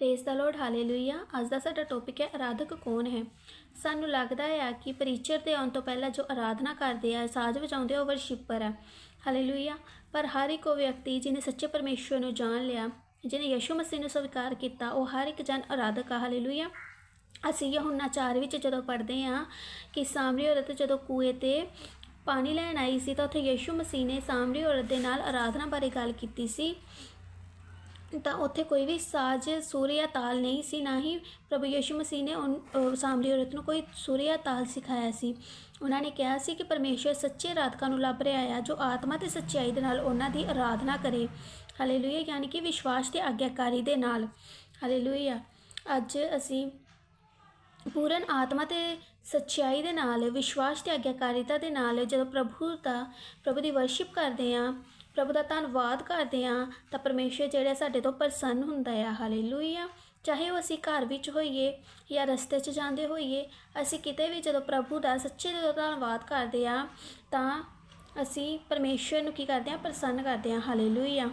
Praise the Lord hallelujah ਅੱਜ ਦਾ ਸਾਡਾ topic ਹੈ ਆਰਾਧਕ ਕੌਣ ਹੈ? ਸਾਨੂੰ ਲੱਗਦਾ ਹੈ ਕਿ ਪ੍ਰੀਚਰ ਦੇ ਆਉਣ ਤੋਂ ਪਹਿਲਾਂ ਜੋ ਆਰਾਧਨਾ ਕਰਦੇ ਆ, ਸਾਜ਼ ਵਜਾਉਂਦੇ ਆ, ਉਹ ਵਰਸ਼ਿਪਰ ਹੈ ਹਾਲੇਲੂਇਆ ਪਰ ਹਰ ਇੱਕ ਉਹ ਵਿਅਕਤੀ ਜਿਹਨੇ ਸੱਚੇ ਪਰਮੇਸ਼ਵਰ ਨੂੰ ਜਾਣ ਲਿਆ, ਜਿਹਨੇ ਯਿਸੂ ਮਸੀਹ ਨੂੰ ਸਵੀਕਾਰ ਕੀਤਾ, ਉਹ ਹਰ ਇੱਕ ਜਨ ਆਰਾਧਕ ਆ। ਹਾਲੇਲੂਇਆ ਅਸੀਂ ਯਹੋਨਾ 4 ਵਿੱਚ ਜਦੋਂ ਪੜ੍ਹਦੇ ਹਾਂ ਕਿ ਸਾਮਰੀ ਔਰਤ ਜਦੋਂ ਕੂਏ ਤੇ ਪਾਣੀ ਲੈਣ ਆਈ ਸੀ, ਤਾਂ ਉੱਥੇ ਯਿਸੂ ਮਸੀਹ ਨੇ ਸਾਮਰੀ ਔਰਤ ਦੇ ਨਾਲ ਆਰਾਧਨਾ ਬਾਰੇ ਗੱਲ ਕੀਤੀ ਸੀ। ਤਾਂ ਉੱਥੇ ਕੋਈ ਵੀ ਸਾਜ਼, ਸੁਰ ਜਾਂ ਤਾਲ ਨਹੀਂ ਸੀ, ਨਾ ਹੀ ਪ੍ਰਭੂ ਯਿਸੂ ਮਸੀਹ ਨੇ ਉਨ, ਅਹ ਸਾਮਰੀ ਔਰਤ ਨੂੰ ਕੋਈ ਸੁਰ ਜਾਂ ਤਾਲ ਸਿਖਾਇਆ ਸੀ। ਉਹਨਾਂ ਨੇ ਕਿਹਾ ਸੀ ਕਿ ਪਰਮੇਸ਼ਰ ਸੱਚੇ ਆਰਾਧਕਾਂ ਨੂੰ ਲੱਭ ਰਿਹਾ ਆ, ਜੋ ਆਤਮਾ ਤੇ ਸੱਚਾਈ ਦੇ ਨਾਲ ਉਹਨਾਂ ਦੀ ਆਰਾਧਨਾ ਕਰੇ। ਹਾਲੇਲੂਇਆ, ਯਾਨੀ ਕਿ ਵਿਸ਼ਵਾਸ ਤੇ ਆਗਿਆਕਾਰੀ ਦੇ ਨਾਲ। ਹਾਲੇਲੂਇਆ। ਅੱਜ ਅਸੀਂ ਪੂਰਨ ਆਤਮਾ ਤੇ ਸੱਚਾਈ ਦੇ ਨਾਲ, ਵਿਸ਼ਵਾਸ ਤੇ ਆਗਿਆਕਾਰੀਤਾ ਦੇ ਨਾਲ, ਜਦੋਂ ਪ੍ਰਭੂ ਦਾ, ਪ੍ਰਭੂ ਦੀ ਵਰਸ਼ਿਪ ਕਰਦੇ ਆ ਪ੍ਰਭੂ ਦਾ ਧੰਨਵਾਦ ਕਰਦੇ ਆ ਤਾਂ ਪਰਮੇਸ਼ਰ ਜਿਹੜਾ ਸਾਡੇ ਤੋਂ ਪ੍ਰਸੰਨ ਹੁੰਦਾ ਆ, ਹਾਲੇਲੂਇਆ। ਚਾਹੇ ਉਹ ਅਸੀਂ ਘਰ ਵਿੱਚ ਹੋਈਏ ਜਾਂ ਰਸਤੇ 'ਚ ਜਾਂਦੇ ਹੋਈਏ, ਅਸੀਂ ਕਿਤੇ ਵੀ ਜਦੋਂ ਪ੍ਰਭੂ ਦਾ ਸੱਚੇ ਦਿਲੋਂ ਧੰਨਵਾਦ ਕਰਦੇ ਆ ਤਾਂ ਅਸੀਂ ਪਰਮੇਸ਼ਰ ਨੂੰ ਕੀ ਕਰਦੇ ਆ ਪ੍ਰਸੰਨ ਕਰਦੇ ਆ ਹਾਲੇਲੂਇਆ।